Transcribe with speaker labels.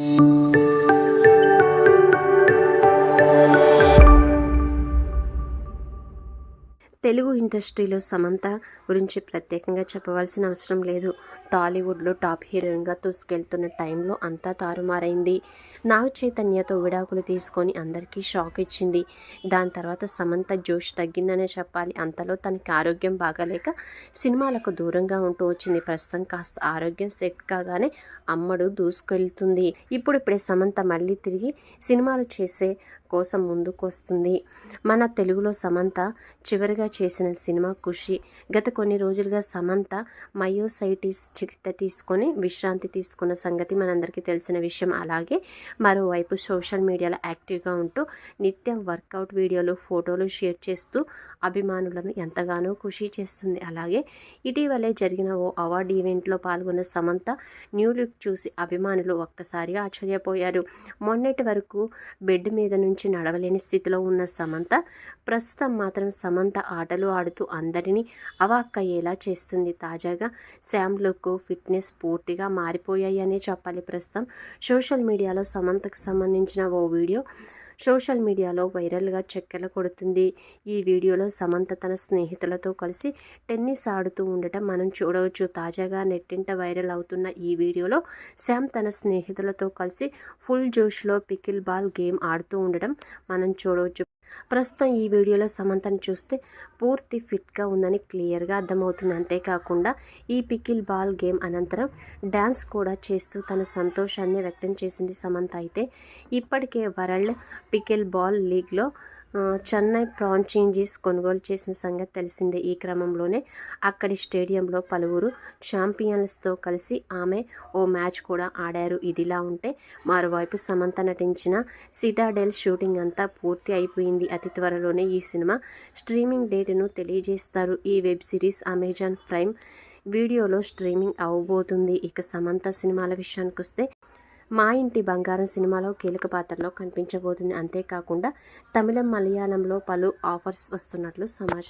Speaker 1: తెలుగు ఇండస్ట్రీలో సమంత గురించి ప్రత్యేకంగా చెప్పవలసిన అవసరం లేదు. టాలీవుడ్లో టాప్ హీరోయిన్గా దూసుకెళ్తున్న టైంలో అంతా తారుమారైంది. నాగ చైతన్యతో విడాకులు తీసుకొని అందరికీ షాక్ ఇచ్చింది. దాని తర్వాత సమంత జోష్ తగ్గిందనే చెప్పాలి. అంతలో తనకి ఆరోగ్యం బాగాలేక సినిమాలకు దూరంగా ఉంటూ వచ్చింది. ప్రస్తుతం కాస్త ఆరోగ్యం సెట్ కాగానే అమ్మడు దూసుకెళ్తుంది. ఇప్పుడు ఇప్పుడే సమంత మళ్ళీ తిరిగి సినిమాలు చేసే కోసం ముందుకు వస్తుంది. మన తెలుగులో సమంత చివరిగా చేసిన సినిమా ఖుషి. గత కొన్ని రోజులుగా సమంత మయోసైటిస్ చికిత్స తీసుకొని విశ్రాంతి తీసుకున్న సంగతి మనందరికీ తెలిసిన విషయం. అలాగే మరోవైపు సోషల్ మీడియాలో యాక్టివ్గా ఉంటూ నిత్యం వర్కౌట్ వీడియోలు ఫోటోలు షేర్ చేస్తూ అభిమానులను ఎంతగానో ఖుషి చేస్తుంది. అలాగే ఇటీవలే జరిగిన ఓ అవార్డు ఈవెంట్లో పాల్గొన్న సమంత న్యూ లుక్ చూసి అభిమానులు ఒక్కసారిగా ఆశ్చర్యపోయారు. మొన్నటి వరకు బెడ్ మీద నుంచి నడవలేని స్థితిలో ఉన్న సమంత ప్రస్తుతం మాత్రం సమంత ఆటలు ఆడుతూ అందరినీ అవాక్కయ్యేలా చేస్తుంది. తాజాగా శామ్ లుక్ ఫిట్నెస్ పూర్తిగా మారిపోయాయి అనే చెప్పాలి ప్రస్తుతం. సోషల్ మీడియాలో సమంతకు సంబంధించిన ఓ వీడియో. సోషల్ మీడియాలో వైరల్గా చెక్కెల కొడుతుంది. ఈ వీడియోలో సమంత తన స్నేహితులతో కలిసి టెన్నిస్ ఆడుతూ ఉండటం మనం చూడవచ్చు. తాజాగా నెట్టింట వైరల్ అవుతున్న ఈ వీడియోలో శామ్ తన స్నేహితులతో కలిసి ఫుల్ జోష్లో పికిల్ బాల్ గేమ్ ఆడుతూ ఉండడం మనం చూడవచ్చు. ప్రస్తుతం ఈ వీడియోలో సమంతను చూస్తే పూర్తి ఫిట్గా ఉందని క్లియర్గా అర్థమవుతుంది. అంతేకాకుండా ఈ పికిల్ బాల్ గేమ్ అనంతరం డ్యాన్స్ కూడా చేస్తూ తన సంతోషాన్ని వ్యక్తం చేసింది సమంత. అయితే ఇప్పటికే వరల్డ్ పికెల్ బాల్ లీగ్లో చెన్నై ప్రాన్ చేంజీస్ కొనుగోలు చేసిన సంగతి తెలిసిందే ఈ క్రమంలోనే. అక్కడి స్టేడియంలో పలువురు ఛాంపియన్స్తో కలిసి ఆమె ఓ మ్యాచ్ కూడా ఆడారు. ఇదిలా ఉంటే మరోవైపు సమంత నటించిన సిటాడెల్ షూటింగ్ అంతా పూర్తి అయిపోయింది. అతి త్వరలోనే ఈ సినిమా స్ట్రీమింగ్ డేట్ను తెలియజేస్తారు. ఈ వెబ్ సిరీస్ అమెజాన్ ప్రైమ్ వీడియోలో స్ట్రీమింగ్ అవ్వబోతుంది ఇక సమంత సినిమాల విషయానికి వస్తే మా ఇంటి బంగారం సినిమాలో కీలక పాత్రలో కనిపించబోతుంది. అంతేకాకుండా తమిళం మలయాళంలో పలు ఆఫర్స్ వస్తున్నట్లు సమాచారం.